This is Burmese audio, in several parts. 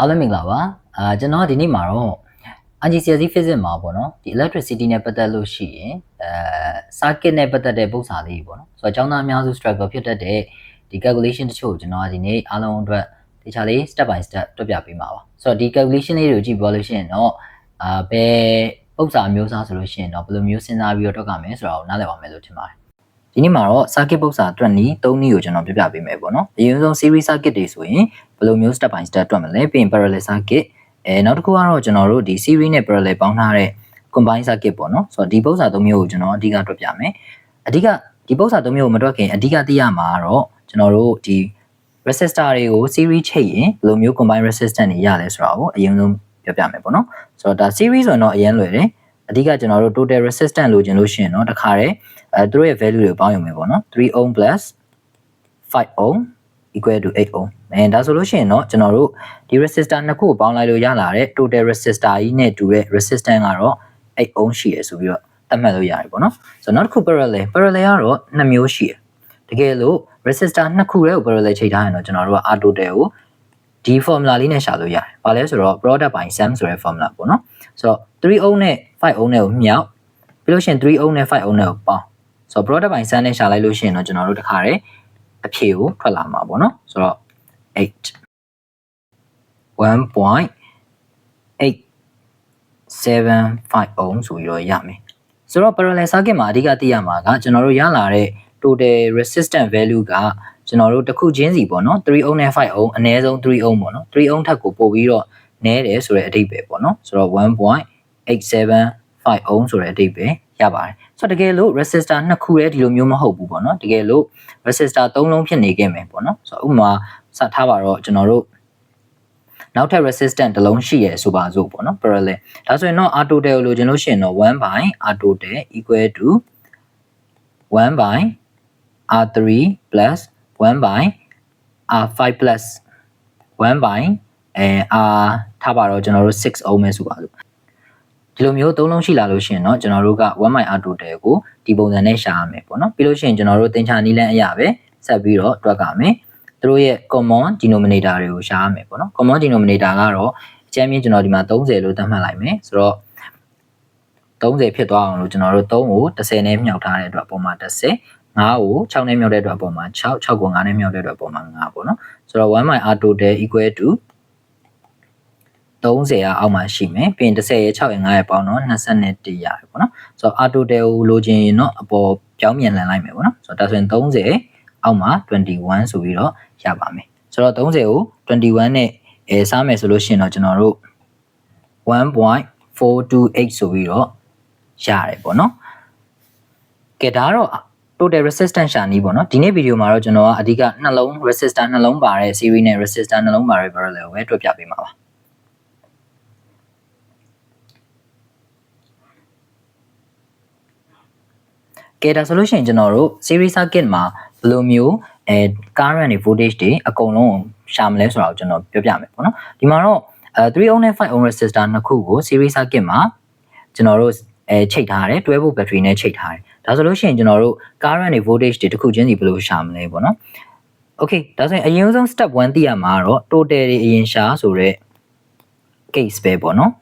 အားလုံးမင်္ဂလာပါအာကျွန်တော်ဒီနေ့မှာတော့ IGCSE physics မှာပေါ့နော်ဒီ electricity နဲ့ပတ်သက်လို့ရှိရင်အဲ circuit နဲ့ပတ်သက်တဲ့ပုံစံလေးပေါ့နော်ဆိုတော့အကြောင်းသားအများစု struggle ဖြစ်တတ်တဲ့ဒီ calculation တချို့ကိုကျွန်တော်ဒီနေ့အားလုံးအတွက်တခြားလေး step by step တွက်ပြပေးမှာပါဆိုတော့ဒီ calculation လေးတွေကိုကြည့်ပြောလို့ရှိရင်တော့အာဘယ်ပုံစံမျိုးစားဆိုလို့ရှိရင်တော့ဘယ်လိုမျိုးစဉ်းစားပြီးတော့တွက်ကမယ်ဆိုတော့နားလည်ပါမယ်လို့ထင်ပါတယ် ဒီနေ့မှာတော့ circuit ပုံစံအတွက်နီး၃နည်းကိုကျွန်တော်ပြပြပေးမယ်ပေါ့နော်အရင်ဆုံး series circuit တွေဆိုရင်ဘယ်လိုမျိုး step by step တွက်မလဲပြီးရင် parallel circuit အဲနောက်တစ်ခုကတော့ကျွန်တော်တို့ဒီ series နဲ့ parallel ပေါင်းထားတဲ့ combine circuit ပေါ့နော်ဆိုတော့ဒီပုံစံ၃မျိုးကိုကျွန်တော်အဓိကတွက်ပြမယ်အဓိကဒီပုံစံ၃မျိုးကိုမတွက်ခင်အဓိကသိရမှာကတော့ကျွန်တော်တို့ဒီ resistor တွေကို series ချိတ်ရင်ဘယ်လိုမျိုး combine resistance တွေရလဲဆိုတာကိုအရင်ဆုံးပြောပြမယ်ပေါ့နော်ဆိုတော့ဒါ series ဆိုရင်တော့အရင်လွယ်တယ် အဓိကကျွန်တော်တို့ total resistance လိုချင်လို့ရှိရင်တော့တခါတည်းအဲသူတို့ရဲ့ value တွေကိုပေါင်းရုံပဲပေါ့နော်3 ohm 5 ohm equal to 8 ohm အဲဒါဆိုလို့ရှိရင်တော့ကျွန်တော်တို့ဒီ resistor နှစ်ခုကိုပေါင်းလိုက်လို့ရလာတဲ့ total resistor ကြီးနဲ့တူတဲ့ resistance ကတော့8 ohm ရှိရဆိုပြီးတော့သတ်မှတ်လို့ရတယ်ပေါ့နော်ဆိုတော့နောက်တစ်ခု parallel parallel ကတော့နှစ်မျိုးရှိတယ်တကယ်လို့ resistor နှစ်ခုတည်းကို parallel ချိန်ထားရင်တော့ကျွန်တော်တို့က R total ကိုဒီ formula လေးနဲ့ရှာလို့ရတယ်။ဘာလဲဆိုတော့ product by sum ဆိုတဲ့ formula ပေါ့နော်။ ဆိုတော့3 ohm နဲ့5 ohm နဲ့ကိုမြောက်ပြီးလို့ရှိရင်3 ohm နဲ့5 ohm နဲ့ကိုပေါင်းဆိုတော့ product by sum နဲ့ရှာလိုက်လို့ရှိရင်တော့ကျွန်တော်တို့တခါတည်းအဖြေကိုထွက်လာမှာပေါ့နော်။ဆိုတော့8 1.875 ohm ဆိုပြီးတော့ရမယ်။ဆိုတော့ parallel circuit မှာအဓိကသိရမှာကကျွန်တော်တို့ရလာတဲ့ total resistance value ကကျွန်တော်တို့တစ်ခုချင်းစီပေါ့နော်3 ohm နဲ့5 ohm အနည်းဆုံး3 ohm ပေါ့နော်3 ohm ထက်ကိုပို့ပြီးတော့ နည်းတယ်ဆိုတဲ့အဓိပ္ပာယ်ပေါ့နော်ဆိုတော့1.875 ohm ဆိုတဲ့အဓိပ္ပာယ်ရပါတယ်ဆိုတော့တကယ်လို့ resistor နှစ်ခုလည်းဒီလိုမျိုးမဟုတ်ဘူးပေါ့နော်တကယ်လို့ resistor ၃လုံးဖြစ်နေခဲ့မယ်ပေါ့နော်ဆိုတော့ဥပမာစထားပါတော့ကျွန်တော်တို့နောက်ထပ် resistance တစ်လုံးရှိရဆိုပါစို့ပေါ့နော် parallel ဒါဆိုရင်တော့ R total ကိုလိုချင်လို့ရှိရင်တော့1 by R total equal to 1 by R3 plus 1 by R5 plus 1 by အဲ R ထားပါတော့ကျွန်တော်တို့6 ohm ပဲဆိုပါစို့ဒီလိုမျိုးသုံးလုံးရှိလာလို့ရှိရင်เนาะကျွန်တော်တို့က1 by R total ကိုဒီပုံစံနဲ့ရှာရမယ်ပေါ့เนาะပြီးလို့ရှိရင်ကျွန်တော်တို့သင်္ချာနီးလန်းအရာပဲဆက်ပြီးတော့တွက်ကမယ်သူတို့ရဲ့ common denominator တွေကိုရှာရမယ်ပေါ့เนาะ common denominator ကတော့အကျဉ်းမြင့်ကျွန်တော်ဒီမှာ30လို့သတ်မှတ်လိုက်မယ်ဆိုတော့30ဖြစ်သွားအောင်လို့ကျွန်တော်တို့3ကို10နဲ့မြှောက်ထားတဲ့အတွက်ပုံမှန်10 5ကို6နဲ့မြောက်တဲ့အတွက်ပုံမှန်6 6ကို5နဲ့မြောက်တဲ့အတွက်ပုံမှန်5ပေါ့နော်ဆိုတော့1 r total equal to 30อ่ะအောက်မှာရှိမယ်ပြီးရင်10ရဲ့6ရဲ့5ရဲ့ပေါင်းတော့21ရတယ်ပေါ့နော်ဆိုတော့ r total ကိုလိုချင်ရင်တော့အပေါ်ပြောင်းပြန်လည်လိုက်မယ်ပေါ့နော်ဆိုတော့ဒါဆိုရင်30အောက်မှာ21ဆိုပြီးတော့ရပါမယ်ဆိုတော့30ကို21နဲ့အဲစားမယ်ဆိုလို့ရှိရင်တော့ကျွန်တော်တို့1.428ဆိုပြီးတော့ရတယ်ပေါ့နော်ကဲဒါကတော့ total resistance ရှာနည်းပေါ့နော်ဒီနေ့ဗီဒီယိုမှာတော့ကျွန်တော်ကအဓိကနှလုံး resistor နှလုံးပါတဲ့ series နဲ့ resistor နှလုံးပါတဲ့ parallel ကိုပဲတွက်ပြပေးမှာပါ ကဲဒါဆိုလို့ရှိရင်ကျွန်တော်တို့ series circuit မှာဘယ်လိုမျိုးအဲ current တွေ voltage တွေအကုန်လုံးရှာမလဲဆိုတာကိုကျွန်တော်ပြောပြမယ်ပေါ့နော်ဒီမှာတော့အဲ3 ohm နဲ့5 ohm resistor နှစ်ခုကို series circuit မှာကျွန်တော်တို့အဲချိတ်ထားတယ်12 volt battery နဲ့ချိတ်ထားတယ်ဒါဆိုလို့ရှိရင်ကျွန်တော်တို့ current တွေ voltage တွေတစ်ခုချင်းစီဘယ်လိုရှာမလဲပေါ့နော် okay ဒါဆိုရင်အရင်ဆုံး step 1သိရမှာတော့ total တွေအရင်ရှာဆိုတော့ case ပဲပေါ့နော်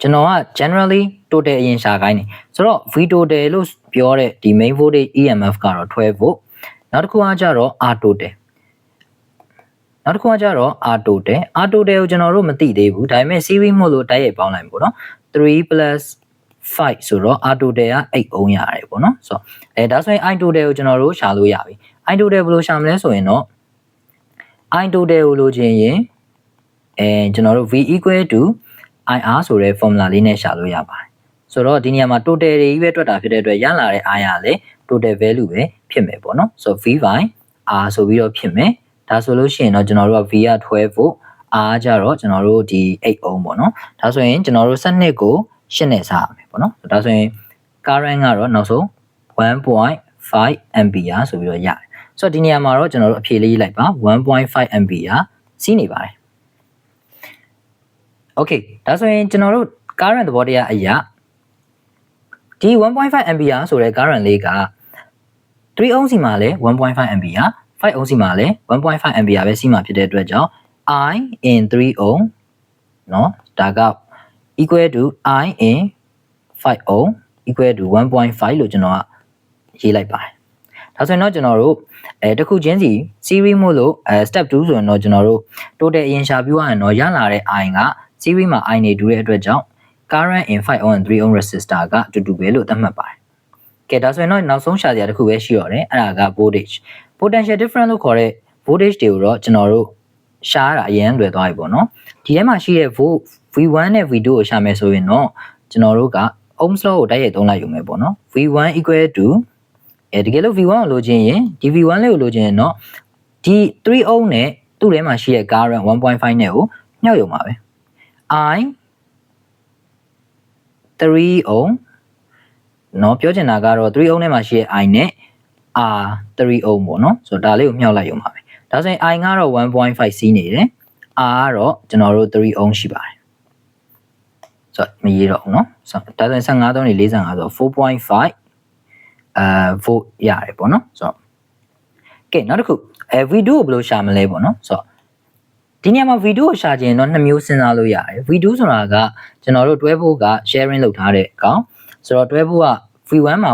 ကျွန်တော်က generally total အရင်ရှာခိုင်းတယ်ဆိုတော့ v total လို့ပြောတဲ့ဒီ main voltage EMF ကတော့12 volt နောက်တစ်ခုကကြတော့ R total နောက်တစ်ခုကကြတော့ R total R total ကိုကျွန်တော်တို့မသိသေးဘူးဒါပေမဲ့ series မို့လို့တိုက်ရိုက်ပေါင်းလိုက်ပေါ့နော်3 plus 5ဆိုတော့ R total က8 ohm ရတယ်ပေါ့နော်ဆိုတော့အဲဒါဆိုရင် I total ကိုကျွန်တော်တို့ရှာလို့ရပြီ I total ဘယ်လိုရှာမလဲဆိုရင်တော့ I total ကိုလိုချင်ရင်အဲကျွန်တော်တို့ V equal to IR ဆိုတဲ့ formula လေးနဲ့ရှာလို့ရပါတယ် ဆိုတော့ဒီနေရာမှာ total တွေကြီးပဲတွက်တာဖြစ်တဲ့အတွက်ရလာတဲ့ I ရလည်း total value ပဲဖြစ်မယ်ပေါ့နော်ဆိုတော့ V by R ဆိုပြီးတော့ဖြစ်မယ်ဒါဆိုလို့ရှိရင်တော့ကျွန်တော်တို့က V က12 volt R ကြတော့ကျွန်တော်တို့ဒီ8 ohm ပေါ့နော်ဒါဆိုရင်ကျွန်တော်တို့12ကို8နဲ့စားရမယ်ပေါ့နော်ဒါဆိုရင် current ကတော့နောက်ဆုံး1.5 ampere ဆိုပြီးတော့ရတယ်ဆိုတော့ဒီနေရာမှာတော့ကျွန်တော်တို့အဖြေလေးရေးလိုက်ပါ1.5 ampere စီးနေပါတယ် okay ဒါဆိုရင်ကျွန်တော်တို့ current သဘောတရားအရာ ဒီ1.5 ampere ဆိုတဲ့ current လေးက3 ohm စီမှာလည်း1.5 ampere 5 ohm စီမှာလည်း1.5 ampere ပဲစီမှာဖြစ်တဲ့အတွက်ကြောင့် i in 3 ohm เนาะဒါက equal to i in 5 ohm equal to 1.5လို့ကျွန်တော်ကရေးလိုက်ပါတယ်ဒါဆိုရင်တော့ကျွန်တော်တို့အဲတစ်ခုချင်းစီ series မို့လို့အဲ step 2ဆိုရင်တော့ကျွန်တော်တို့ total အရင်ရှာပြရရင်တော့ရလာတဲ့ i က series မှာ i နေတူတဲ့အတွက်ကြောင့် current in 5 ohm and 3 ohm resistor ကအတူတူပဲလို့သတ်မှတ်ပါတယ်ကဲဒါဆိုရင်တော့နောက်ဆုံးရှာစရာတစ်ခုပဲရှိတော့တယ်အဲ့ဒါက voltage potential difference လို့ခေါ်တဲ့ voltage တွေကိုတော့ကျွန်တော်တို့ရှားတာအရင်လွယ်သွားပြီပေါ့နော်ဒီထဲမှာရှိတဲ့ volt V1 နဲ့ V2 ကိုရှာမယ်ဆိုရင်တော့ကျွန်တော်တို့က ohms law ကိုတိုက်ရိုက်သုံးလိုက်ရုံပဲပေါ့နော် V1 equal to အဲတကယ်လို့ V1 ကိုလိုချင်ရင်ဒီ V1 လေးကိုလိုချင်ရင်တော့ဒီ3 ohm နဲ့သူ့ထဲမှာရှိတဲ့ current 1.5နဲ့ကိုညှောက်ရုံပါပဲ I 3 ohm เนาะပြောချင်တာကတော့3 ohm ထဲမှာရှိတဲ့ I နဲ့ R 3 ohm ပေါ့နော်ဆိုတော့ဒါလေးကိုမြှောက်လိုက်ရုံပါပဲဒါဆိုရင် I ကတော့1.5 C နေတယ် R ကတော့ကျွန်တော်တို့3 ohm ရှိပါတယ်ဆိုတော့မရေးတော့ဘူးเนาะဆိုတော့ဒါဆိုရင်15သုံးနေ45ဆို4.5အဲ volt ရတယ်ပေါ့နော်ဆိုတော့ကဲနောက်တစ်ခုအဲ V2 ကိုဘယ်လိုရှာမလဲပေါ့နော်ဆိုတော့ ဒီနေရာမှာ V2 ကိုရှာခြင်းတော့နှစ်မျိုးစဉ်းစားလို့ရတယ် V2 ဆိုတာကကျွန်တော်တို့တွဲဖို့က sharing လုပ်ထားတဲ့အကောင်ဆိုတော့တွဲဖို့က V1 မှာ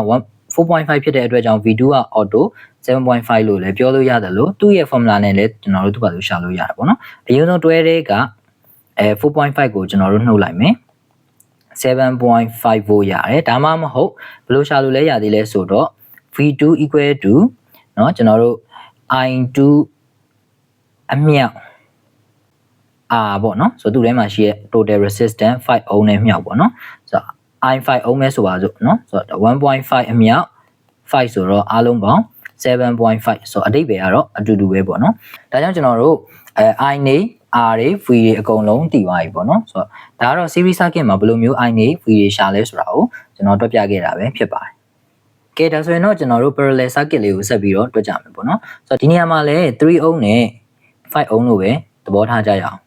4.5ဖြစ်တဲ့အတွက်ကြောင့် V2 က auto 7.5လို့လည်းပြောလို့ရတယ်လို့သူ့ရဲ့ formula နဲ့လည်းကျွန်တော်တို့သူ့ဘာလို့ရှာလို့ရတယ်ပေါ့နော်အရင်ဆုံးတွဲတဲ့ကအဲ4.5ကိုကျွန်တော်တို့နှုတ်လိုက်မယ်7.5 volt ရတယ်ဒါမှမဟုတ်ဘယ်လိုရှာလို့လဲရသေးလဲဆိုတော့ V2 equal to เนาะကျွန်တော်တို့ I2 အမြောက် R ပေါ့နော်ဆိုတော့သူ့ထဲမှာရှိရဲ့ total resistance 5 ohm နဲ့မြောက်ပေါ့နော်ဆိုတော့ I5 ohm ပဲဆိုပါစို့နော်ဆိုတော့1.5အမြောက်5ဆိုတော့အားလုံးပေါင်း7.5ဆိုတော့အတိတ်ပဲကတော့အတူတူပဲပေါ့နော်ဒါကြောင့်ကျွန်တော်တို့အဲ I နေ R တွေ V တွေအကုန်လုံးတည်သွားပြီပေါ့နော်ဆိုတော့ဒါကတော့ series circuit မှာဘယ်လိုမျိုး I နေ V တွေရှာလဲဆိုတာကိုကျွန်တော်တွက်ပြခဲ့တာပဲဖြစ်ပါတယ်ကဲဒါဆိုရင်တော့ကျွန်တော်တို့ parallel circuit လေးကိုဆက်ပြီးတော့တွက်ကြမယ်ပေါ့နော်ဆိုတော့ဒီနေရာမှာလည်း3 ohm နဲ့5 ohm လို့ပဲသဘောထားကြရအောင်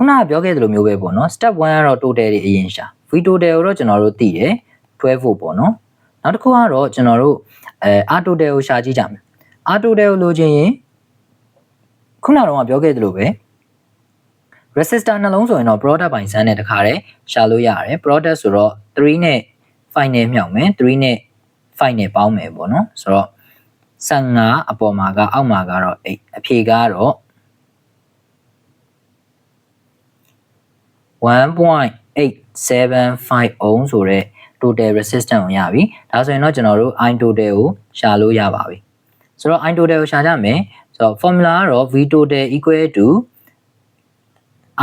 ခုနကပြောခဲ့သလိုမျိုးပဲပေါ့နော် step 1ကတော့ total တွေအရင်ရှာ v total ကိုတော့ကျွန်တော်တို့သိတယ်12 volt ပေါ့နော်နောက်တစ်ခုကတော့ကျွန်တော်တို့အဲ r total ကိုရှာကြည့်ကြမယ် r total ကိုလိုချင်ရင်ခုနကတော့ပြောခဲ့သလိုပဲ resistor နှလုံးဆိုရင်တော့ product ပိုင်းစမ်းတဲ့တခါတည်းရှာလို့ရတယ် product ဆိုတော့3နဲ့5နဲ့မြောက်မယ်3နဲ့5နဲ့ပေါင်းမယ်ပေါ့နော်ဆိုတော့15အပေါ်မှာကအောက်မှာကတော့8အဖြေကတော့ 1.875 ohm ဆိုတဲ့ total resistance ကိုရပြီဒါဆိုရင်တော့ကျွန်တော်တို့ i total ကိုရှာလို့ရပါပြီဆိုတော့ i total ကိုရှာကြမယ်ဆိုတော့ formula ကတော့ v total equal to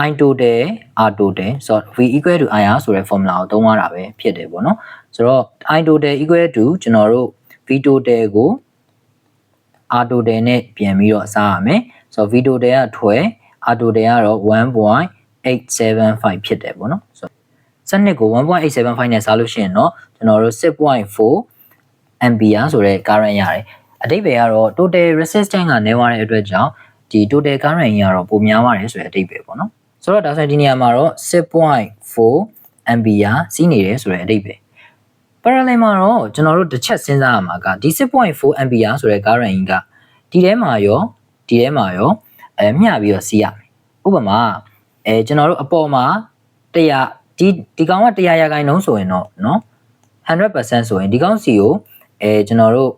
i total r total ဆိုတော့ v equal to ir ဆိုတဲ့ formula ကိုသုံးရတာပဲဖြစ်တယ်ပေါ့နော်ဆိုတော့ i total equal to ကျွန်တော်တို့ v total ကို r total နဲ့ပြန်ပြီးတော့စားရမယ်ဆိုတော့ v total က12 r total ကတော့ 1.875ဖြစ်တယ်ပေါ့နော်ဆိုတော့စနစ်ကို1.875နဲ့စားလို့ရှိရင်တော့ကျွန်တော်တို့6.4 ampere ဆိုတဲ့ current ရတယ်အတိတ်ပဲကတော့ total resistance ကနေသွားတဲ့အတွက်ကြောင့်ဒီ total current ကြီးကတော့ပိုများပါတယ်ဆိုတဲ့အတိတ်ပဲပေါ့နော်ဆိုတော့ဒါဆိုရင်ဒီနေရာမှာတော့6.4 ampere စီးနေတယ်ဆိုတဲ့အတိတ်ပဲ parallel မှာတော့ကျွန်တော်တို့တစ်ချက်စဉ်းစားရမှာကဒီ6.4 ampere ဆိုတဲ့ current ကြီးကဒီထဲမှာရောဒီထဲမှာရောအဲမျှပြီးတော့စီးရမယ်ဥပမာ အဲကျွန်တော်တို့အပေါ်မှာ100ဒီဒီကောင်က100ရာခိုင်နှုန်းဆိုရင်တော့နော်100%ဆိုရင်ဒီကောင်စီကိုအဲကျွန်တော်တို့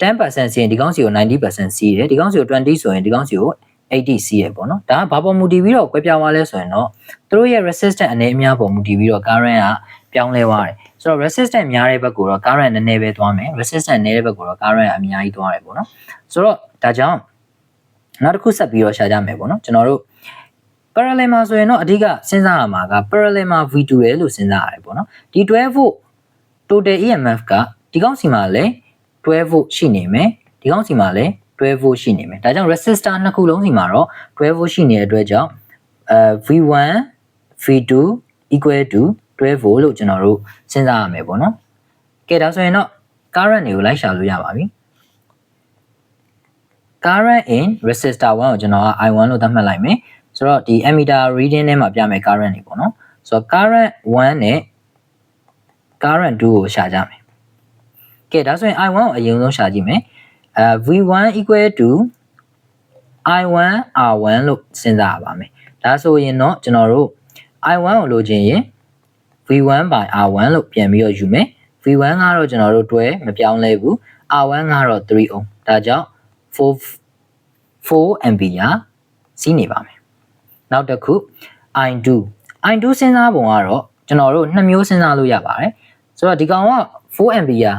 10%စီရင်ဒီကောင်စီကို90%စီးတယ်ဒီကောင်စီကို20ဆိုရင်ဒီကောင်စီကို80စီးရပေါ့နော်ဒါကဘာပေါ်မူတည်ပြီးတော့ကွဲပြားသွားလဲဆိုရင်တော့သူတို့ရဲ့ resistant အနေအများပေါ်မူတည်ပြီးတော့ current ကပြောင်းလဲသွားတယ်ဆိုတော့ resistant များတဲ့ဘက်ကိုတော့ current နည်းနည်းပဲသွားမယ် resistant နည်းတဲ့ဘက်ကိုတော့ current အများကြီးသွားတယ်ပေါ့နော်ဆိုတော့ဒါကြောင့်နောက်တစ်ခုဆက်ပြီးတော့ရှာကြမယ်ပေါ့နော်ကျွန်တော်တို့ parallel မှာဆိုရင်တော့အဓိကစဉ်းစားရမှာက parallel မှာ V2 ရယ်လို့စဉ်းစားရတယ်ပေါ့နော်ဒီ12 volt total EMF ကဒီကောင်းစီမှာလည်း12 volt ရှိနေမယ်ဒီကောင်းစီမှာလည်း12 volt ရှိနေမယ်ဒါကြောင့် resistor နှစ်ခုလုံးစီမှာတော့12 volt ရှိနေတဲ့အတွက်ကြောင့်အဲ V1 V2 equal to 12 volt လို့ကျွန်တော်တို့စဉ်းစားရမယ်ပေါ့နော်ကဲဒါဆိုရင်တော့ current တွေကိုလိုက်ရှာလို့ရပါပြီ current in resistor 1ကိုကျွန်တော်က I1 လို့သတ်မှတ်လိုက်မယ် ဆိုတော့ဒီ ammeter reading ထဲမှာပြမယ် current တွေပေါ့နော်ဆိုတော့ current 1နဲ့ current 2ကိုရှာကြမယ်ကဲဒါဆိုရင် i1 ကိုအရင်ဆုံးရှာကြည့်မယ်အဲ v1 equal to i1 r1 လို့စဉ်းစားရပါမယ်ဒါဆိုရင်တော့ကျွန်တော်တို့ i1 ကိုလိုချင်ရင် v1 by r1 လို့ပြန်ပြီးတော့ယူမယ် v1 ကတော့ကျွန်တော်တို့တွဲမပြောင်းလဲဘူး r1 ကတော့3 ohm ဒါကြောင့်4 4 ampere စီးနေပါမယ် နောက်တစ်ခု I do I do စဉ်းစားပုံကတော့ကျွန်တော်တို့နှစ်မျိုးစဉ်းစားလို့ရပါတယ်ဆိုတော့ဒီကောင်က 4MB ရာ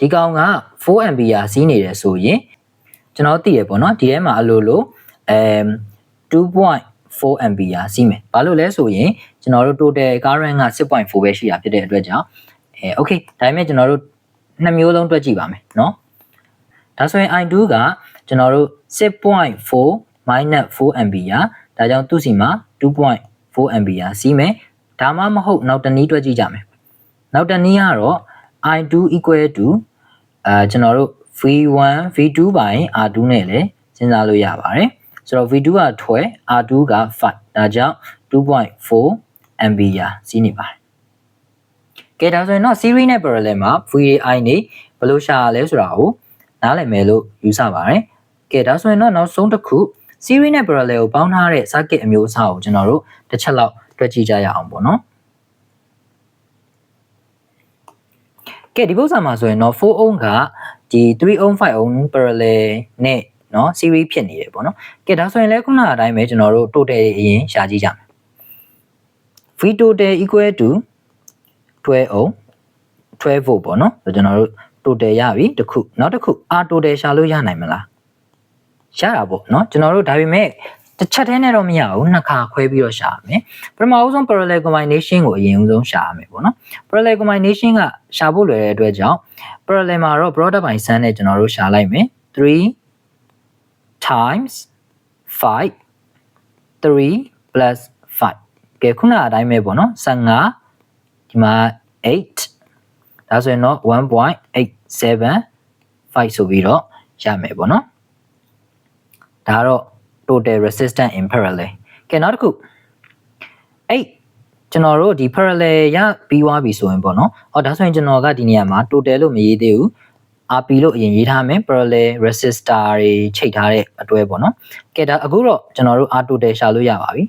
ဒီကောင်က 4MB ရာစီးနေတယ်ဆိုရင်ကျွန်တော်သိရပေါ့နော်ဒီထဲမှာအလိုလိုအဲ2.4 ampere စီးမယ်။ဘာလို့လဲဆိုရင်ကျွန်တော်တို့ total current က6.4ပဲရှိတာဖြစ်တဲ့အတွက်ကြောင့်အဲ okay ဒါပေမဲ့ကျွန်တော်တို့နှစ်မျိုးလုံးတွက်ကြည့်ပါမယ်နော်။ဒါဆိုရင် i2 ကကျွန်တော်တို့6.4 4 ampere ဒါကြောင့်သူ့စီမှာ2.4 ampere စီးမယ်ဒါမှမဟုတ်နောက်တစ်နည်းတွက်ကြည့်ကြမယ်နောက်တစ်နည်းကတော့ i2 equal to အဲကျွန်တော်တို့ v1 v2 by r2 နဲ့လည်းစဉ်းစားလို့ရပါတယ်ဆိုတော့ v2 က12 r2 က5ဒါကြောင့်2.4 ampere စီးနေပါတယ်ကဲဒါဆိုရင်တော့ series နဲ့ parallel မှာ VAI နေဘယ်လိုရှာရလဲဆိုတာကိုနားလည်မယ်လို့ယူဆပါတယ်ကဲဒါဆိုရင်တော့နောက်ဆုံးတစ်ခု series နဲ့ parallel ကိုပေါင်းထားတဲ့ circuit အမျိုးအစားကိုကျွန်တော်တို့တစ်ချက်လောက်တွက်ကြည့်ကြရအောင်ပေါ့နော်ကဲဒီပုဒ်စာမှာဆိုရင်တော့4 ohm ကဒီ3 ohm 5 ohm parallel နဲ့เนาะ series ဖြစ်နေတယ်ပေါ့နော်ကဲဒါဆိုရင်လည်းခုနကအတိုင်းပဲကျွန်တော်တို့ total အရင်ရှာကြည့်ကြမယ် v total equal to 12 ohm 12 volt ပေါ့နော်ဆိုကျွန်တော်တို့ total ရပြီတစ်ခုနောက်တစ်ခု r total ရှာလို့ရနိုင်မလား ရတာပေါ့เนาะကျွန်တော်တို့ဒါပေမဲ့တစ်ချက်တည်းနဲ့တော့မရဘူးနှစ်ခါခွဲပြီးတော့ရှာရမယ်ပထမဦးဆုံး parallel combination ကိုအရင်ဦးဆုံးရှာရမယ်ပေါ့နော် parallel combination ကရှာဖို့လွယ်တဲ့အတွက်ကြောင့် parallel မှာတော့ product by sum နဲ့ကျွန်တော်တို့ရှာလိုက်မယ်3 times 5 3 plus 5ကဲခုနအတိုင်းပဲပေါ့နော်15ဒီမှာ8ဒါဆိုရင်တော့1.875ဆိုပြီးတော့ရမယ်ပေါ့နော် ဒါတော့ total resistance in parallel ကဲနောက်တစ်ခုအဲ့ကျွန်တော်တို့ဒီ parallel ရပြီးသွားပြီဆိုရင်ပေါ့နော်ဟောဒါဆိုရင်ကျွန်တော်ကဒီနေရာမှာ total လို့မရေးသေးဘူး RP လို့အရင်ရေးထားမယ် parallel resistor တွေချိန်ထားတဲ့အတွဲပေါ့နော်ကဲဒါအခုတော့ကျွန်တော်တို့ R total ရှာလို့ရပါပြီ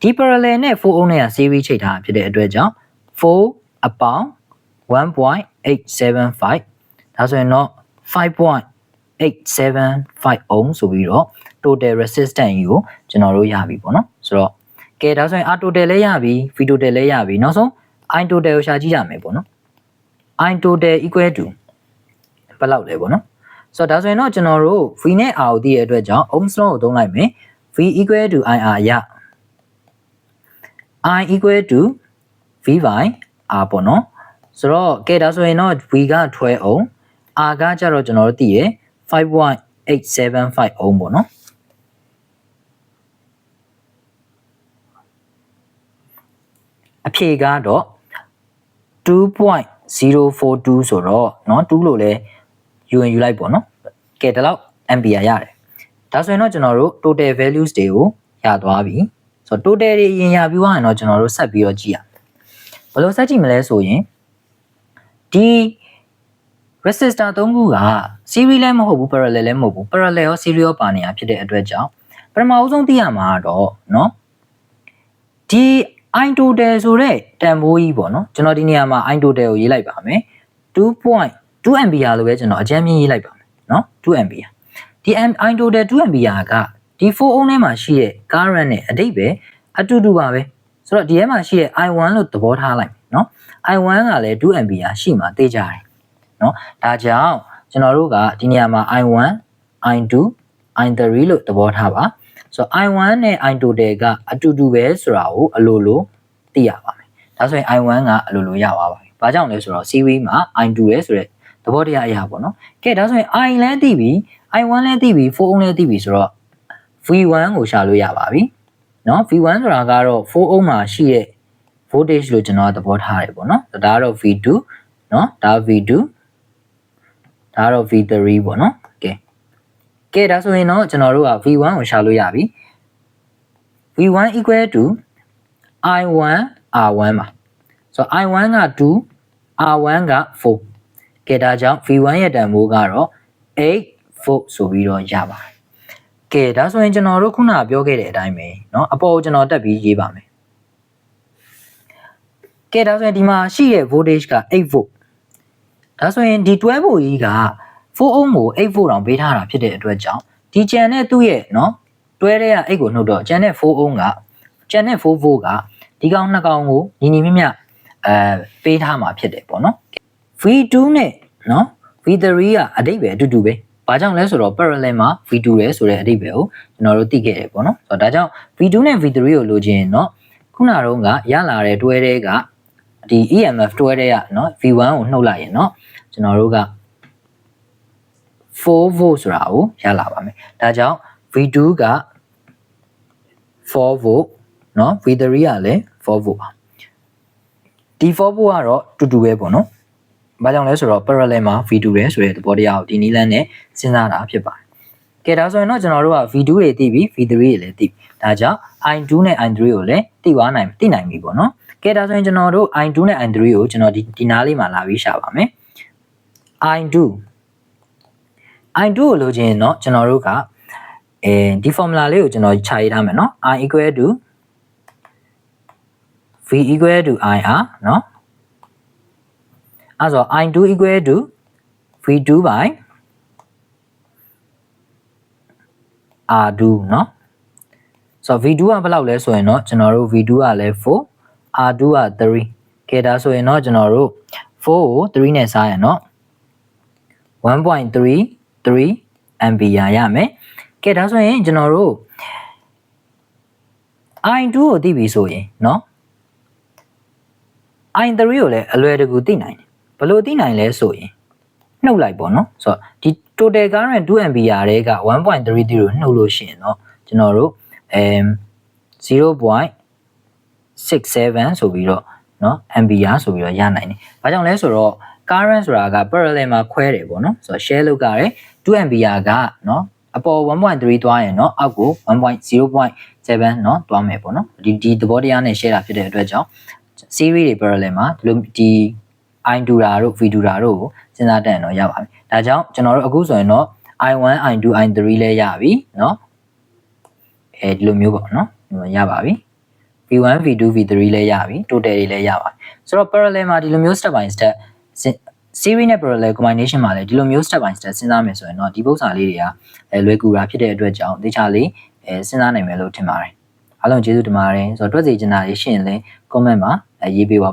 ဒီ parallel နဲ့4 ohm နဲ့က series ချိန်ထားဖြစ်တဲ့အတွက်ကြောင့်4အပေါင်း1.875ဒါဆိုရင်တော့5.875 ohm ဆိုပြီးတော့ total resistance ကိုကျွန်တော်တို့ရပြီပေါ့နော်ဆိုတော့ကဲဒါဆိုရင် R total လည်းရပြီ V total လည်းရပြီနောက်ဆုံး I total ကိုရှာကြည့်ရမယ်ပေါ့နော် I total equal to ဘယ်လောက်လဲပေါ့နော်ဆိုတော့ဒါဆိုရင်တော့ကျွန်တော်တို့ V နဲ့ R ကိုသိရတဲ့အတွက်ကြောင့် Ohm's law ကိုသုံးလိုက်မယ် V equal to IR ရ I equal to V by R ပေါ့နော်ဆိုတော့ကဲဒါဆိုရင်တော့ V က12 ohm R ကကြတော့ကျွန်တော်တို့သိရ5.875 ohm ပေါ့နော် အဖြေကတော့2.042ဆိုတော့เนาะ2လို့လဲယူရင်ယူလိုက်ပေါ့နော်ကဲဒီလောက် ampere ရတယ်ဒါဆိုရင်တော့ကျွန်တော်တို့ total values တွေကိုရသွားပြီဆိုတော့ total တွေအရင်ရပြီးသွားရင်တော့ကျွန်တော်တို့ဆက်ပြီးတော့ကြည့်ရဘယ်လိုဆက်ကြည့်မလဲဆိုရင်ဒီ resistor ၃ခုက series လည်းမဟုတ်ဘူး parallel လည်းမဟုတ်ဘူး parallel ရော series ရောပါနေတာဖြစ်တဲ့အတွက်ကြောင့်ပထမအဆုံးသိရမှာတော့เนาะဒီ i total ဆိုတဲ့တန်ဖိုးကြီးပေါ့နော်ကျွန်တော်ဒီနေရာမှာ i total ကိုရေးလိုက်ပါမယ်2.2 ampere လို့ပဲကျွန်တော်အကြမ်းမြင်ရေးလိုက်ပါမယ်နော်2 ampere ဒီ i total 2 ampere ကဒီ 4 ohm ထဲမှာရှိတဲ့ current နဲ့အတိတ်ပဲအတူတူပါပဲဆိုတော့ဒီထဲမှာရှိတဲ့ i1 လို့သဘောထားလိုက်နော် i1 ကလည်း2 ampere ရှိမှသိကြတယ်နော်ဒါကြောင့်ကျွန်တော်တို့ကဒီနေရာမှာ i1 i2 i3 လို့သဘောထားပါ ဆိုတော့ i1 နဲ့ i total ကအတူတူပဲဆိုတာကိုအလိုလိုသိရပါမယ်ဒါဆိုရင် i1 ကအလိုလိုရပါပါပြီဘာကြောင့်လဲဆိုတော့ series မှာ i2 ရဲဆိုတဲ့သဘောတရားအရာပေါ့နော်ကဲဒါဆိုရင် i လည်းသိပြီ i1 လည်းသိပြီ4 ohm လည်းသိပြီဆိုတော့ v1 ကိုရှာလို့ရပါပြီเนาะ v1 ဆိုတာကတော့4 ohm မှာရှိတဲ့ voltage လို့ကျွန်တော်သဘောထားတယ်ပေါ့နော်ဒါကတော့ v2 เนาะဒါ v2 ဒါကတော့ v3 ပေါ့နော် ကဲကဲဒါဆိုရင်တော့ကျွန်တော်တို့က v1 ကိုရှာလို့ရပြီ v1 equal to i1 r1 ပါဆိုတော့ i1 က2 r1 က4 ကဲဒါကြောင့် V1 ရဲ့တန်ဖိုးကတော့8 volt ဆိုပြီးတော့ရပါတယ်ကဲဒါဆိုရင်ကျွန်တော်တို့ခုနပြောခဲ့တဲ့အတိုင်းပဲเนาะအပေါ်ကိုကျွန်တော်တက်ပြီးရေးပါမယ်ကဲဒါဆိုရင်ဒီမှာရှိတဲ့ voltage က8 volt ဒါဆိုရင်ဒီ12 volt ကြီးက 4 ohm ကို8 volt တောင်ပေးထားတာဖြစ်တဲ့အတွက်ကြောင့်ဒီကြံတဲ့သူ့ရဲ့เนาะတွဲတဲ့က8ကိုနှုတ်တော့ကြံတဲ့4 ohm ကကြံတဲ့4 volt ကဒီကောင်နှစ်ကောင်ကိုညီညီမျှမျှအဲပေးထားမှာဖြစ်တယ်ပေါ့နော် V2 နဲ့เนาะ V3 ကအတိတ်ပဲအတူတူပဲ။ဘာကြောင့်လဲဆိုတော့ parallel မှာ V2 ရဲဆိုတဲ့အတိတ်ပဲကိုကျွန်တော်တို့သိခဲ့တယ်ပေါ့နော်။ဆိုတော့ဒါကြောင့် V2 နဲ့ V3 ကိုလိုချင်ရင်เนาะခုနတုန်းကရလာတဲ့တွဲတဲ့ကဒီ EMF တွဲတဲ့ကเนาะ V1 ကိုနှုတ်လိုက်ရင်เนาะကျွန်တော်တို့က 4 volt ဆိုတာကိုရလာပါမယ်။ဒါကြောင့် V2 က4 volt เนาะ V3 ကလည်း4 volt ပါ။ဒီ4 volt ကတော့တူတူပဲပေါ့နော်။ဘာကြောင့်လဲဆိုတော့ parallel မှာ V2 ရဲဆိုတဲ့သဘောတရားကိုဒီနည်းလမ်းနဲ့စဉ်းစားတာဖြစ်ပါတယ်။ကဲဒါဆိုရင်တော့ကျွန်တော်တို့က V2 တွေသိပြီ V3 တွေလည်းသိပြီ။ဒါကြောင့် I2 နဲ့ I3 ကိုလည်းသိသွားနိုင်သိနိုင်ပြီပေါ့နော်။ကဲဒါဆိုရင်ကျွန်တော်တို့ I2 နဲ့ I3 ကိုကျွန်တော်ဒီဒီနားလေးမှာလာပြီးရှာပါမယ်။ I2 I2 ကိုလိုချင်ရင်တော့ကျွန်တော်တို့ကအဲဒီ formula လေးကိုကျွန်တော်ခြာရေးထားမယ်နော် I equal to V equal to IR เนาะအဲ့ဆို I2 equal to V2 by R2 เนาะဆိုတော့ V2 ကဘယ်လောက်လဲဆိုရင်เนาะကျွန်တော်တို့ V2 ကလည်း4 R2 က3ကဲဒါဆိုရင်เนาะကျွန်တော်တို့4ကို3နဲ့စားရเนาะ 1.33 ampere ရမယ်ကဲဒါဆိုရင်ကျွန်တော်တို့ I2 ကိုသိပြီဆိုရင်เนาะ I3 ကိုလည်းအလွယ်တကူသိနိုင်တယ်ဘယ်လိုသိနိုင်လဲဆိုရင်နှုတ်လိုက်ပေါ့နော်ဆိုတော့ဒီ total current 2 ampere တွေက1.33ကိုနှုတ်လို့ရှိရင်เนาะကျွန်တော်တို့အဲ0.67ဆိုပြီးတော့เนาะ ampere ဆိုပြီးတော့ရနိုင်တယ်။ဘာကြောင့်လဲဆိုတော့ current ဆိုတာက parallel မှာခွဲတယ်ပေါ့နော်ဆိုတော့ share လုပ်ကြတယ်2 ampere ကเนาะအပေါ်1.3သွားရင်เนาะအောက်ကို1.0.7เนาะသွားမယ်ပေါ့နော်ဒီဒီသဘောတရားနဲ့ share တာဖြစ်တဲ့အတွက်ကြောင့် series တွေ parallel မှာဒီလိုဒီ i dura တို့ v dura တို့ကိုစဉ်းစားတတ်ရင်တော့ရပါပြီ။ဒါကြောင့်ကျွန်တော်တို့အခုဆိုရင်တော့ i1 i2 i3 လည်းရပြီเนาะအဲဒီလိုမျိုးပေါ့နော်ဒီမှာရပါပြီ။ v1 v2 v3 လည်းရပြီ total တွေလည်းရပါပြီ။ဆိုတော့ parallel မှာဒီလိုမျိုး step by step series နဲ့ parallel combination မှာလည်းဒီလိုမျိုး step by step စဉ်းစားမယ်ဆိုရင်တော့ဒီပု္ပ္ပစာလေးတွေကအဲလွယ်ကူတာဖြစ်တဲ့အတွက်ကြောင့်တခြားလေးအဲစဉ်းစားနိုင်မယ်လို့ထင်ပါတယ်။အားလုံးကျေးဇူးတင်ပါတယ်။ဆိုတော့တွက်စီချင်တာလေးရှိရင်လည်း comment မှာရေးပေးပါ